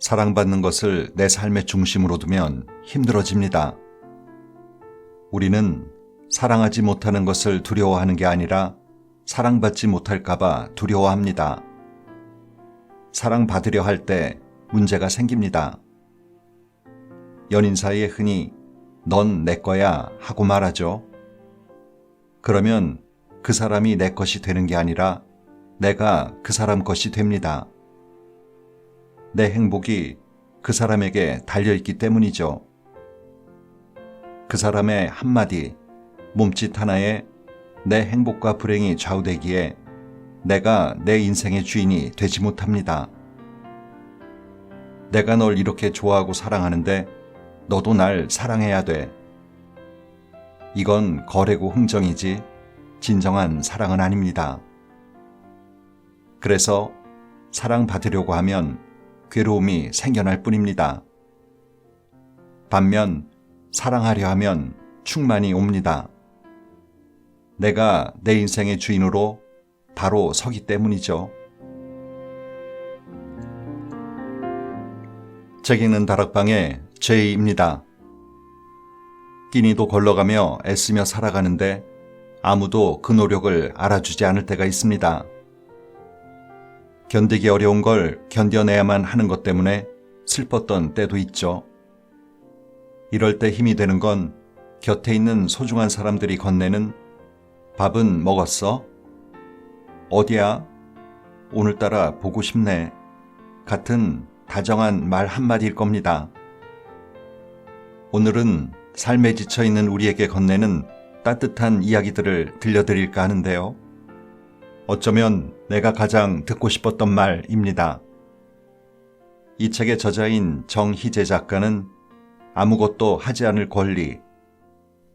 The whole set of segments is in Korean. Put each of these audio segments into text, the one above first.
사랑받는 것을 내 삶의 중심으로 두면 힘들어집니다. 우리는 사랑하지 못하는 것을 두려워하는 게 아니라 사랑받지 못할까봐 두려워합니다. 사랑받으려 할 때 문제가 생깁니다. 연인 사이에 흔히 넌 내 거야 하고 말하죠. 그러면 그 사람이 내 것이 되는 게 아니라 내가 그 사람 것이 됩니다. 내 행복이 그 사람에게 달려있기 때문이죠. 그 사람의 한마디, 몸짓 하나에 내 행복과 불행이 좌우되기에 내가 내 인생의 주인이 되지 못합니다. 내가 널 이렇게 좋아하고 사랑하는데 너도 날 사랑해야 돼. 이건 거래고 흥정이지 진정한 사랑은 아닙니다. 그래서 사랑받으려고 하면 괴로움이 생겨날 뿐입니다. 반면 사랑하려 하면 충만이 옵니다. 내가 내 인생의 주인으로 바로 서기 때문이죠. 책 읽는 다락방의 제이입니다. 끼니도 걸러가며 애쓰며 살아가는데 아무도 그 노력을 알아주지 않을 때가 있습니다. 견디기 어려운 걸 견뎌내야만 하는 것 때문에 슬펐던 때도 있죠. 이럴 때 힘이 되는 건 곁에 있는 소중한 사람들이 건네는 밥은 먹었어? 어디야? 오늘따라 보고 싶네. 같은 다정한 말 한마디일 겁니다. 오늘은 삶에 지쳐 있는 우리에게 건네는 따뜻한 이야기들을 들려드릴까 하는데요. 어쩌면 내가 가장 듣고 싶었던 말입니다. 이 책의 저자인 정희재 작가는 아무것도 하지 않을 권리,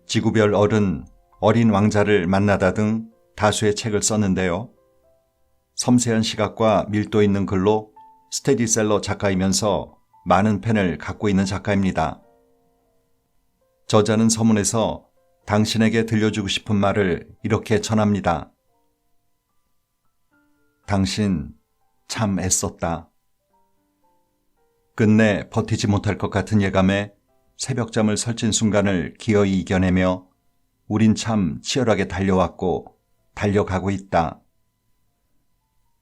지구별 어른, 어린 왕자를 만나다 등 다수의 책을 썼는데요. 섬세한 시각과 밀도 있는 글로 스테디셀러 작가이면서 많은 팬을 갖고 있는 작가입니다. 저자는 서문에서 당신에게 들려주고 싶은 말을 이렇게 전합니다. 당신 참 애썼다. 끝내 버티지 못할 것 같은 예감에 새벽잠을 설친 순간을 기어이 이겨내며 우린 참 치열하게 달려왔고 달려가고 있다.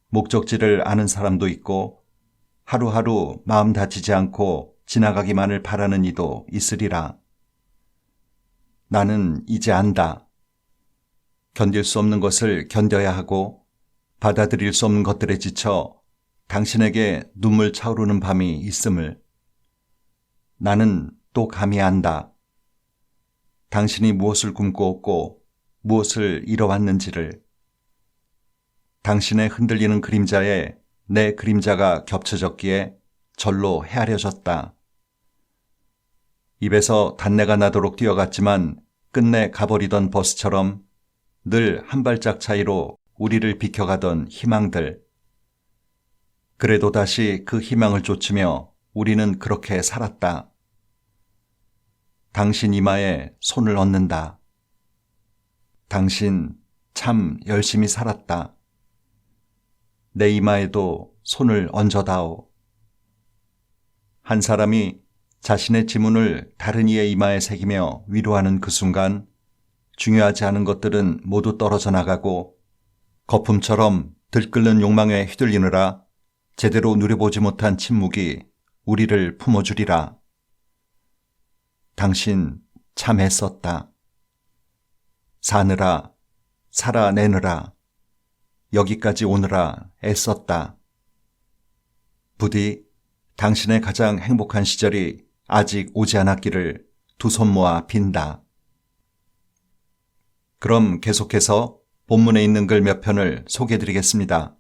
목적지를 아는 사람도 있고 하루하루 마음 다치지 않고 지나가기만을 바라는 이도 있으리라. 나는 이제 안다. 견딜 수 없는 것을 견뎌야 하고 받아들일 수 없는 것들에 지쳐 당신에게 눈물 차오르는 밤이 있음을 나는 또 감히 안다. 당신이 무엇을 꿈꾸었고 무엇을 이뤄왔는지를 당신의 흔들리는 그림자에 내 그림자가 겹쳐졌기에 절로 헤아려졌다. 입에서 단내가 나도록 뛰어갔지만 끝내 가버리던 버스처럼 늘 한 발짝 차이로 우리를 비켜가던 희망들. 그래도 다시 그 희망을 쫓으며 우리는 그렇게 살았다. 당신 이마에 손을 얹는다. 당신 참 열심히 살았다. 내 이마에도 손을 얹어다오. 한 사람이 자신의 지문을 다른 이의 이마에 새기며 위로하는 그 순간 중요하지 않은 것들은 모두 떨어져 나가고 거품처럼 들끓는 욕망에 휘둘리느라 제대로 누려보지 못한 침묵이 우리를 품어주리라. 당신 참 애썼다. 사느라, 살아내느라, 여기까지 오느라 애썼다. 부디 당신의 가장 행복한 시절이 아직 오지 않았기를 두 손 모아 빈다. 그럼 계속해서 본문에 있는 글 몇 편을 소개해 드리겠습니다.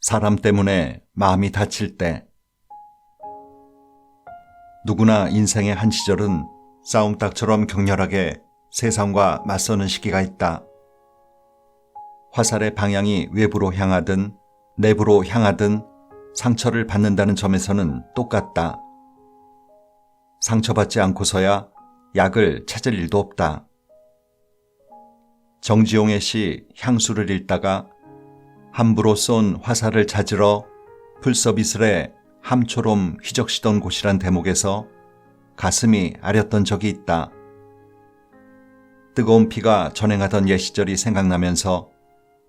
사람 때문에 마음이 다칠 때 누구나 인생의 한 시절은 싸움닭처럼 격렬하게 세상과 맞서는 시기가 있다. 화살의 방향이 외부로 향하든 내부로 향하든 상처를 받는다는 점에서는 똑같다. 상처받지 않고서야 약을 찾을 일도 없다. 정지용의 시 향수를 읽다가 함부로 쏜 화살을 찾으러 풀서비스에 함초롬 휘적시던 곳이란 대목에서 가슴이 아렸던 적이 있다. 뜨거운 피가 전행하던 옛 시절이 생각나면서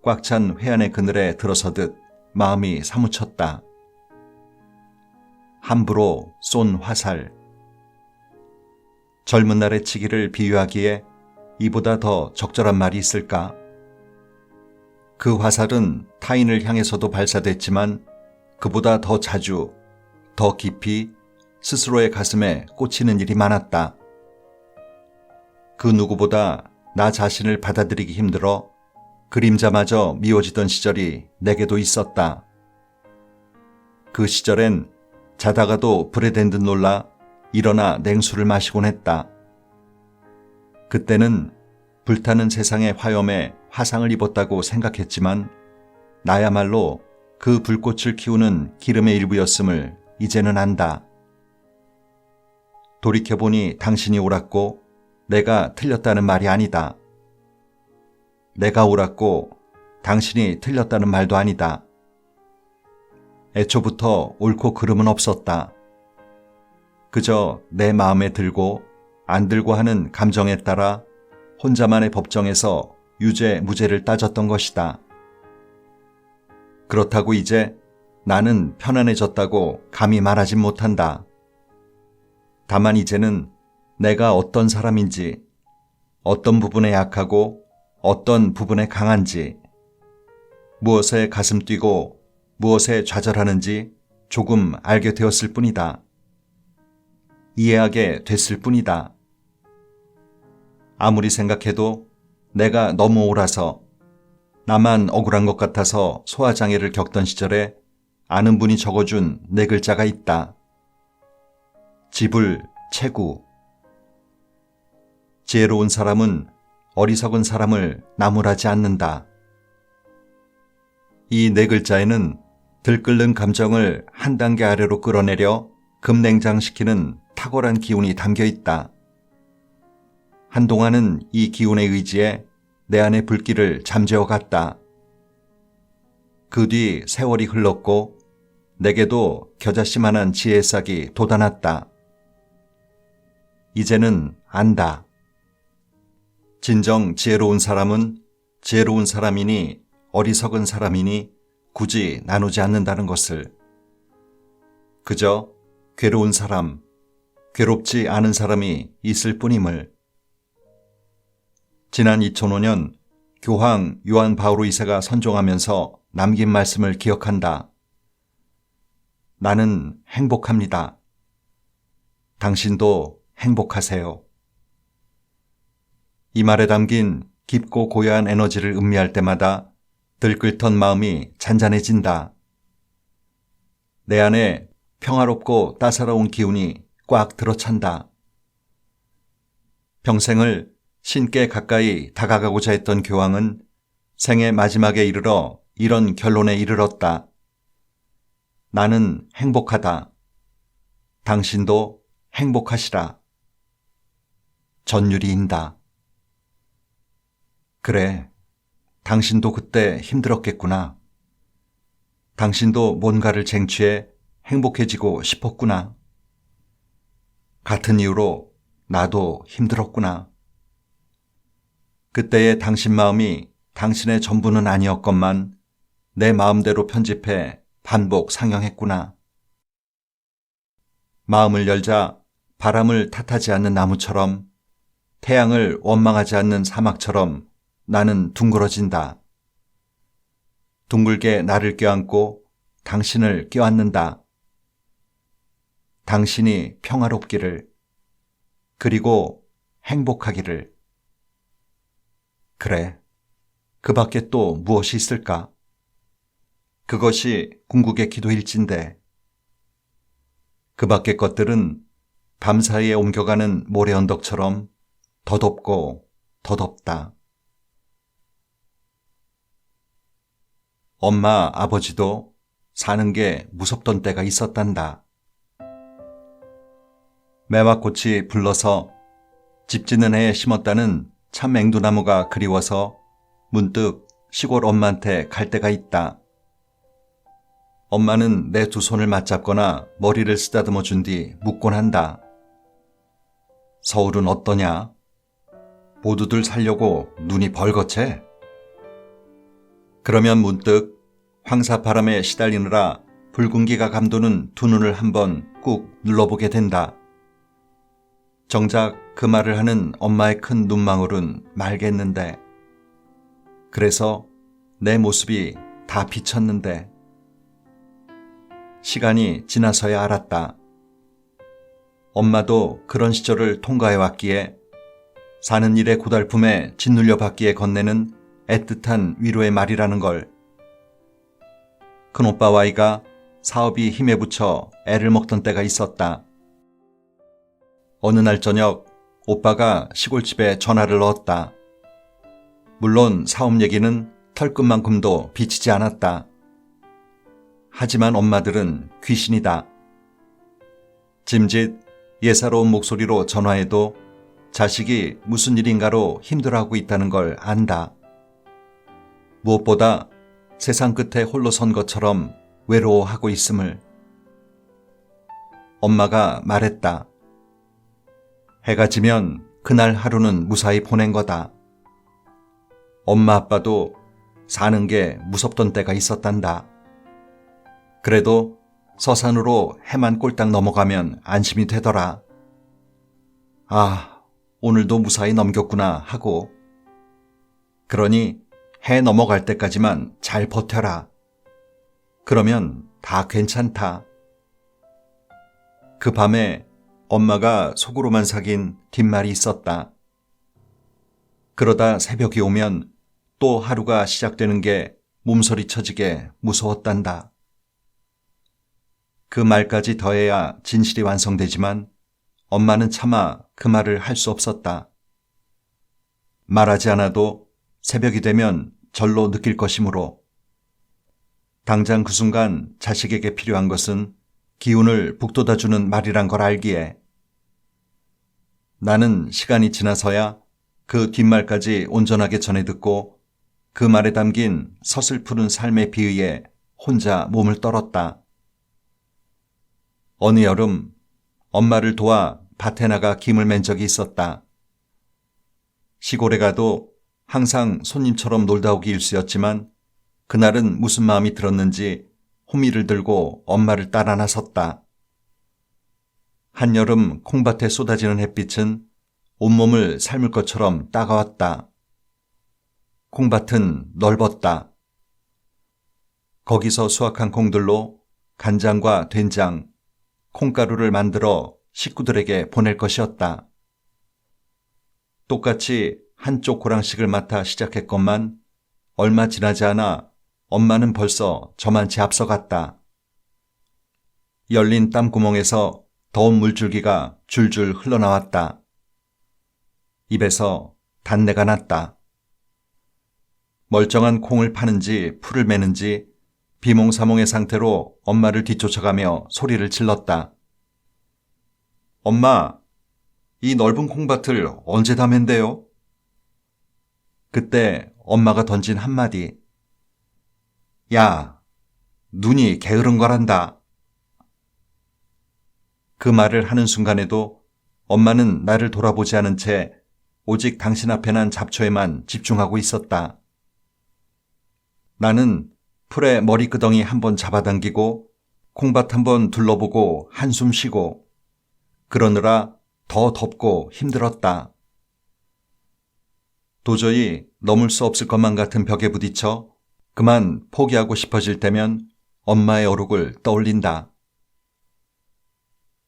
꽉 찬 회안의 그늘에 들어서듯 마음이 사무쳤다. 함부로 쏜 화살. 젊은 날의 치기를 비유하기에 이보다 더 적절한 말이 있을까? 그 화살은 타인을 향해서도 발사됐지만 그보다 더 자주, 더 깊이 스스로의 가슴에 꽂히는 일이 많았다. 그 누구보다 나 자신을 받아들이기 힘들어 그림자마저 미워지던 시절이 내게도 있었다. 그 시절엔 자다가도 불에 댄 듯 놀라 일어나 냉수를 마시곤 했다. 그때는 불타는 세상의 화염에 화상을 입었다고 생각했지만 나야말로 그 불꽃을 키우는 기름의 일부였음을 이제는 안다. 돌이켜보니 당신이 옳았고 내가 틀렸다는 말이 아니다. 내가 옳았고 당신이 틀렸다는 말도 아니다. 애초부터 옳고 그름은 없었다. 그저 내 마음에 들고 안 들고 하는 감정에 따라 혼자만의 법정에서 유죄, 무죄를 따졌던 것이다. 그렇다고 이제 나는 편안해졌다고 감히 말하진 못한다. 다만 이제는 내가 어떤 사람인지, 어떤 부분에 약하고 어떤 부분에 강한지, 무엇에 가슴 뛰고 무엇에 좌절하는지 조금 알게 되었을 뿐이다. 이해하게 됐을 뿐이다. 아무리 생각해도 내가 너무 옳아서 나만 억울한 것 같아서 소화장애를 겪던 시절에 아는 분이 적어준 네 글자가 있다. 지불, 체구. 지혜로운 사람은 어리석은 사람을 나무라지 않는다. 이 네 글자에는 들끓는 감정을 한 단계 아래로 끌어내려 급냉장시키는 탁월한 기운이 담겨 있다. 한동안은 이 기운의 의지에 내 안의 불길을 잠재워 갔다. 그 뒤 세월이 흘렀고 내게도 겨자씨만한 지혜의 싹이 돋아났다. 이제는 안다. 진정 지혜로운 사람은 지혜로운 사람이니 어리석은 사람이니 굳이 나누지 않는다는 것을. 그저 괴로운 사람, 괴롭지 않은 사람이 있을 뿐임을. 지난 2005년 교황 요한 바오로 2세가 선종하면서 남긴 말씀을 기억한다. 나는 행복합니다. 당신도 행복하세요. 이 말에 담긴 깊고 고요한 에너지를 음미할 때마다 들끓던 마음이 잔잔해진다. 내 안에 평화롭고 따사로운 기운이 꽉 들어찬다. 평생을 신께 가까이 다가가고자 했던 교황은 생의 마지막에 이르러 이런 결론에 이르렀다. 나는 행복하다. 당신도 행복하시라. 전율이인다. 그래, 당신도 그때 힘들었겠구나. 당신도 뭔가를 쟁취해 행복해지고 싶었구나. 같은 이유로 나도 힘들었구나. 그때의 당신 마음이 당신의 전부는 아니었건만 내 마음대로 편집해 반복 상영했구나. 마음을 열자 바람을 탓하지 않는 나무처럼 태양을 원망하지 않는 사막처럼 나는 둥그러진다. 둥글게 나를 껴안고 당신을 껴안는다. 당신이 평화롭기를, 그리고 행복하기를. 그래, 그 밖에 또 무엇이 있을까? 그것이 궁극의 기도일진데, 그 밖의 것들은 밤사이에 옮겨가는 모래 언덕처럼 더 덥고 더 덥다. 엄마, 아버지도 사는 게 무섭던 때가 있었단다. 매화꽃이 불러서 집 짓는 해에 심었다는 참 앵두나무가 그리워서 문득 시골 엄마한테 갈 때가 있다. 엄마는 내 두 손을 맞잡거나 머리를 쓰다듬어 준 뒤 묻곤 한다. 서울은 어떠냐? 모두들 살려고 눈이 벌거채? 그러면 문득 황사바람에 시달리느라 붉은기가 감도는 두 눈을 한번 꾹 눌러보게 된다. 정작 그 말을 하는 엄마의 큰 눈망울은 맑겠는데. 그래서 내 모습이 다 비쳤는데. 시간이 지나서야 알았다. 엄마도 그런 시절을 통과해 왔기에 사는 일의 고달픔에 짓눌려 받기에 건네는 애틋한 위로의 말이라는 걸. 큰오빠와 아이가 사업이 힘에 붙여 애를 먹던 때가 있었다. 어느 날 저녁 오빠가 시골집에 전화를 넣었다. 물론 사업 얘기는 털끝만큼도 비치지 않았다. 하지만 엄마들은 귀신이다. 짐짓 예사로운 목소리로 전화해도 자식이 무슨 일인가로 힘들어하고 있다는 걸 안다. 무엇보다 세상 끝에 홀로 선 것처럼 외로워하고 있음을. 엄마가 말했다. 해가 지면 그날 하루는 무사히 보낸 거다. 엄마 아빠도 사는 게 무섭던 때가 있었단다. 그래도 서산으로 해만 꼴딱 넘어가면 안심이 되더라. 아, 오늘도 무사히 넘겼구나 하고. 그러니 해 넘어갈 때까지만 잘 버텨라. 그러면 다 괜찮다. 그 밤에 엄마가 속으로만 사귄 뒷말이 있었다. 그러다 새벽이 오면 또 하루가 시작되는 게 몸서리 쳐지게 무서웠단다. 그 말까지 더해야 진실이 완성되지만 엄마는 차마 그 말을 할 수 없었다. 말하지 않아도 새벽이 되면 절로 느낄 것이므로 당장 그 순간 자식에게 필요한 것은 기운을 북돋아주는 말이란 걸 알기에 나는 시간이 지나서야 그 뒷말까지 온전하게 전해 듣고 그 말에 담긴 서슬푸른 삶의 비의에 혼자 몸을 떨었다. 어느 여름 엄마를 도와 밭에 나가 김을 맨 적이 있었다. 시골에 가도 항상 손님처럼 놀다 오기 일쑤였지만 그날은 무슨 마음이 들었는지 호미를 들고 엄마를 따라 나섰다. 한여름 콩밭에 쏟아지는 햇빛은 온몸을 삶을 것처럼 따가웠다. 콩밭은 넓었다. 거기서 수확한 콩들로 간장과 된장, 콩가루를 만들어 식구들에게 보낼 것이었다. 똑같이 한쪽 고랑식을 맡아 시작했건만 얼마 지나지 않아 엄마는 벌써 저만치 앞서갔다. 열린 땀구멍에서 더운 물줄기가 줄줄 흘러나왔다. 입에서 단내가 났다. 멀쩡한 콩을 파는지 풀을 매는지 비몽사몽의 상태로 엄마를 뒤쫓아가며 소리를 질렀다. 엄마, 이 넓은 콩밭을 언제 다 맨대요? 그때 엄마가 던진 한마디. 야, 눈이 게으른 거란다. 그 말을 하는 순간에도 엄마는 나를 돌아보지 않은 채 오직 당신 앞에 난 잡초에만 집중하고 있었다. 나는 풀에 머리끄덩이 한 번 잡아당기고 콩밭 한 번 둘러보고 한숨 쉬고 그러느라 더 덥고 힘들었다. 도저히 넘을 수 없을 것만 같은 벽에 부딪혀 그만 포기하고 싶어질 때면 엄마의 어록을 떠올린다.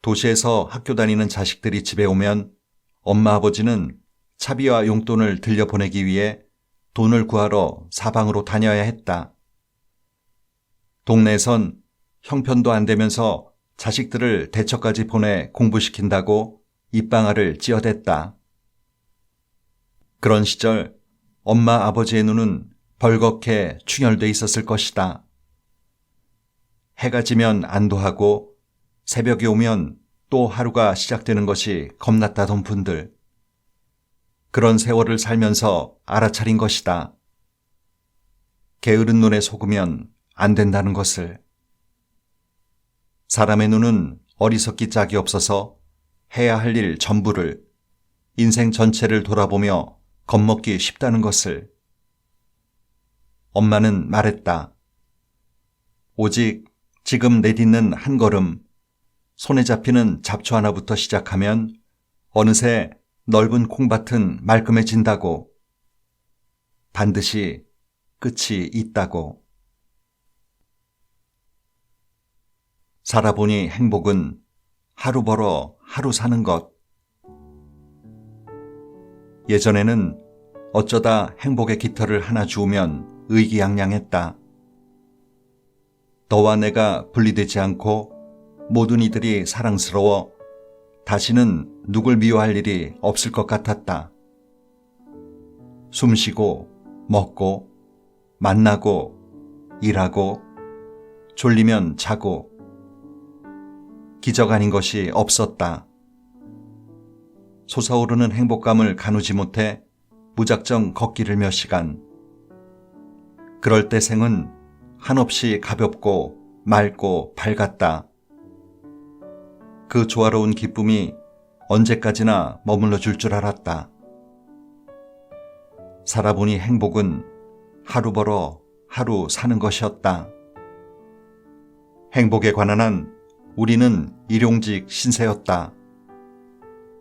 도시에서 학교 다니는 자식들이 집에 오면 엄마 아버지는 차비와 용돈을 들려보내기 위해 돈을 구하러 사방으로 다녀야 했다. 동네에선 형편도 안 되면서 자식들을 대처까지 보내 공부시킨다고 입방아를 찌어댔다. 그런 시절 엄마 아버지의 눈은 벌겋게 충혈돼 있었을 것이다. 해가 지면 안도하고 새벽이 오면 또 하루가 시작되는 것이 겁났다던 분들. 그런 세월을 살면서 알아차린 것이다. 게으른 눈에 속으면 안 된다는 것을. 사람의 눈은 어리석기 짝이 없어서 해야 할 일 전부를 인생 전체를 돌아보며 겁먹기 쉽다는 것을. 엄마는 말했다. 오직 지금 내딛는 한 걸음, 손에 잡히는 잡초 하나부터 시작하면 어느새 넓은 콩밭은 말끔해진다고. 반드시 끝이 있다고. 살아보니 행복은 하루 벌어 하루 사는 것. 예전에는 어쩌다 행복의 깃털을 하나 주우면 의기양양했다. 너와 내가 분리되지 않고 모든 이들이 사랑스러워 다시는 누굴 미워할 일이 없을 것 같았다. 숨쉬고, 먹고, 만나고, 일하고, 졸리면 자고, 기적 아닌 것이 없었다. 솟아오르는 행복감을 가누지 못해 무작정 걷기를 몇 시간. 그럴 때 생은 한없이 가볍고 맑고 밝았다. 그 조화로운 기쁨이 언제까지나 머물러 줄 줄 알았다. 살아보니 행복은 하루 벌어 하루 사는 것이었다. 행복에 관한 한 우리는 일용직 신세였다.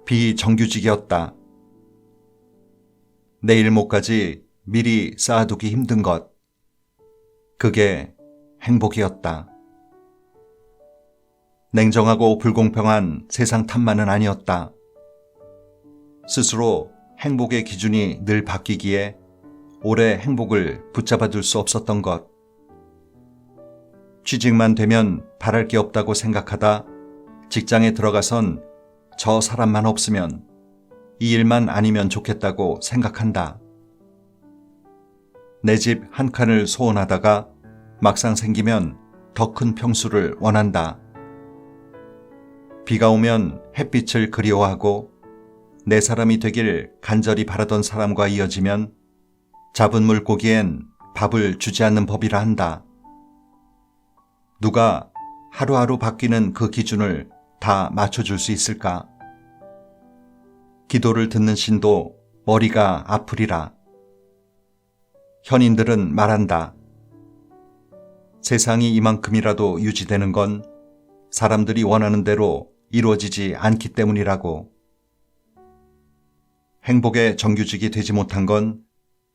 비정규직이었다. 내일 모까지 미리 쌓아두기 힘든 것. 그게 행복이었다. 냉정하고 불공평한 세상 탓만은 아니었다. 스스로 행복의 기준이 늘 바뀌기에 오래 행복을 붙잡아 둘 수 없었던 것. 취직만 되면 바랄 게 없다고 생각하다 직장에 들어가선 저 사람만 없으면 이 일만 아니면 좋겠다고 생각한다. 내 집 한 칸을 소원하다가 막상 생기면 더 큰 평수를 원한다. 비가 오면 햇빛을 그리워하고 내 사람이 되길 간절히 바라던 사람과 이어지면 잡은 물고기엔 밥을 주지 않는 법이라 한다. 누가 하루하루 바뀌는 그 기준을 다 맞춰줄 수 있을까? 기도를 듣는 신도 머리가 아프리라. 현인들은 말한다. 세상이 이만큼이라도 유지되는 건 사람들이 원하는 대로 이루어지지 않기 때문이라고. 행복의 정규직이 되지 못한 건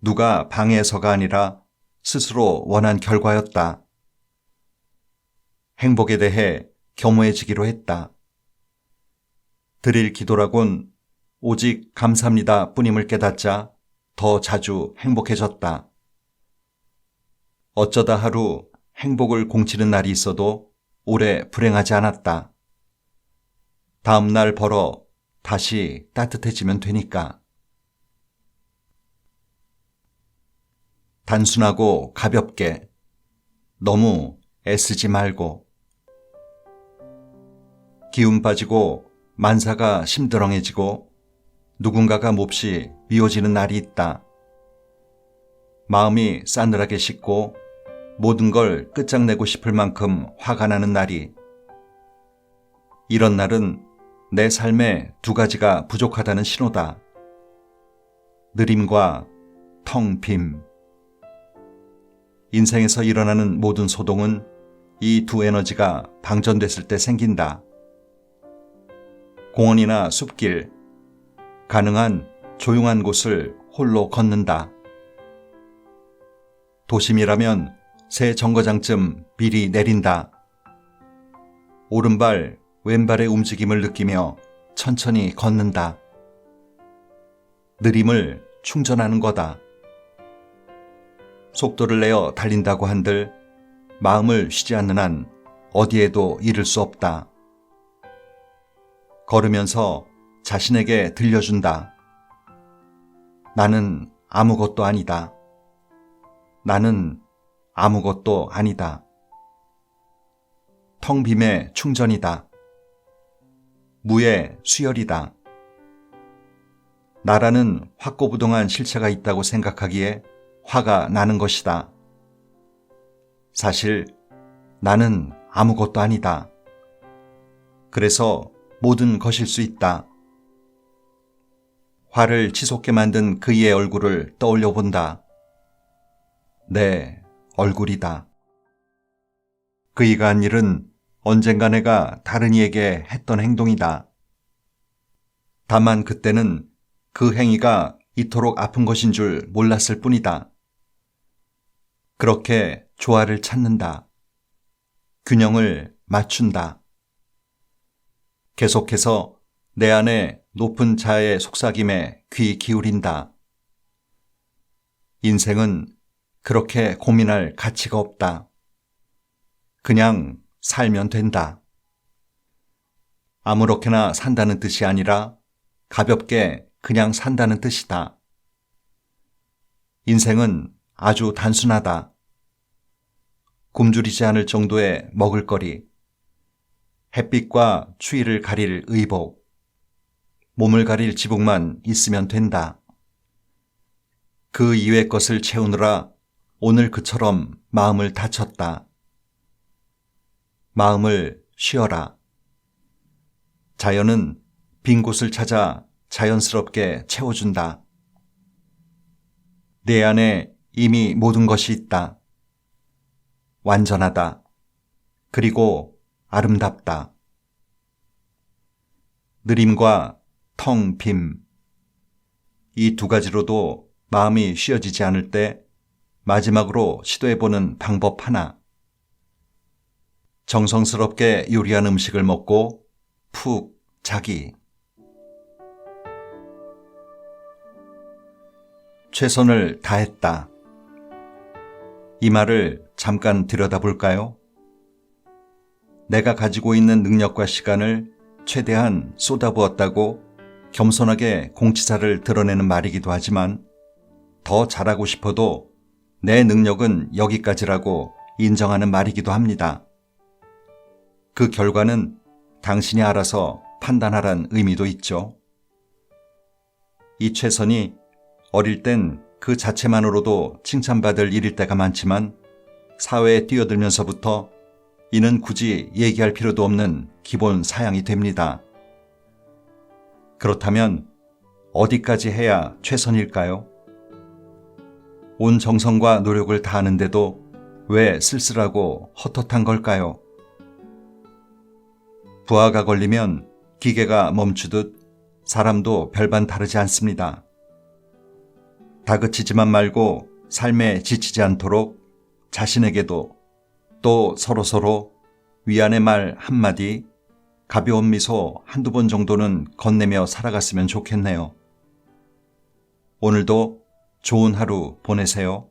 누가 방해해서가 아니라 스스로 원한 결과였다. 행복에 대해 겸허해지기로 했다. 드릴 기도라곤 오직 감사합니다 뿐임을 깨닫자 더 자주 행복해졌다. 어쩌다 하루 행복을 공치는 날이 있어도 오래 불행하지 않았다. 다음 날 벌어 다시 따뜻해지면 되니까. 단순하고 가볍게 너무 애쓰지 말고 기운 빠지고 만사가 심드렁해지고 누군가가 몹시 미워지는 날이 있다. 마음이 싸늘하게 식고 모든 걸 끝장내고 싶을 만큼 화가 나는 날이 이런 날은 내 삶에 두 가지가 부족하다는 신호다. 느림과 텅 빔. 인생에서 일어나는 모든 소동은 이 두 에너지가 방전됐을 때 생긴다. 공원이나 숲길, 가능한 조용한 곳을 홀로 걷는다. 도심이라면 새 정거장쯤 미리 내린다. 오른발, 왼발의 움직임을 느끼며 천천히 걷는다. 느림을 충전하는 거다. 속도를 내어 달린다고 한들 마음을 쉬지 않는 한 어디에도 이를 수 없다. 걸으면서 자신에게 들려준다. 나는 아무것도 아니다. 나는 아무것도 아니다. 텅 빔의 충전이다. 무의 수열이다. 나라는 확고부동한 실체가 있다고 생각하기에 화가 나는 것이다. 사실 나는 아무것도 아니다. 그래서 모든 것일 수 있다. 화를 치솟게 만든 그이의 얼굴을 떠올려 본다. 내 얼굴이다. 그이가 한 일은 언젠가 내가 다른 이에게 했던 행동이다. 다만 그때는 그 행위가 이토록 아픈 것인 줄 몰랐을 뿐이다. 그렇게 조화를 찾는다. 균형을 맞춘다. 계속해서 내 안에 높은 자의 속삭임에 귀 기울인다. 인생은 그렇게 고민할 가치가 없다. 그냥 살면 된다. 아무렇게나 산다는 뜻이 아니라 가볍게 그냥 산다는 뜻이다. 인생은 아주 단순하다. 굶주리지 않을 정도의 먹을거리, 햇빛과 추위를 가릴 의복, 몸을 가릴 지붕만 있으면 된다. 그 이외의 것을 채우느라 오늘 그처럼 마음을 다쳤다. 마음을 쉬어라. 자연은 빈 곳을 찾아 자연스럽게 채워준다. 내 안에 이미 모든 것이 있다. 완전하다. 그리고 아름답다. 느림과 텅 빔. 이 두 가지로도 마음이 쉬어지지 않을 때 마지막으로 시도해보는 방법 하나. 정성스럽게 요리한 음식을 먹고 푹 자기. 최선을 다했다. 이 말을 잠깐 들여다볼까요? 내가 가지고 있는 능력과 시간을 최대한 쏟아부었다고 겸손하게 공치사를 드러내는 말이기도 하지만 더 잘하고 싶어도 내 능력은 여기까지라고 인정하는 말이기도 합니다. 그 결과는 당신이 알아서 판단하란 의미도 있죠. 이 최선이 어릴 땐 그 자체만으로도 칭찬받을 일일 때가 많지만 사회에 뛰어들면서부터 이는 굳이 얘기할 필요도 없는 기본 사양이 됩니다. 그렇다면 어디까지 해야 최선일까요? 온 정성과 노력을 다하는데도 왜 쓸쓸하고 헛헛한 걸까요? 부하가 걸리면 기계가 멈추듯 사람도 별반 다르지 않습니다. 다그치지만 말고 삶에 지치지 않도록 자신에게도 또 서로서로 위안의 말 한마디, 가벼운 미소 한두 번 정도는 건네며 살아갔으면 좋겠네요. 오늘도 좋은 하루 보내세요.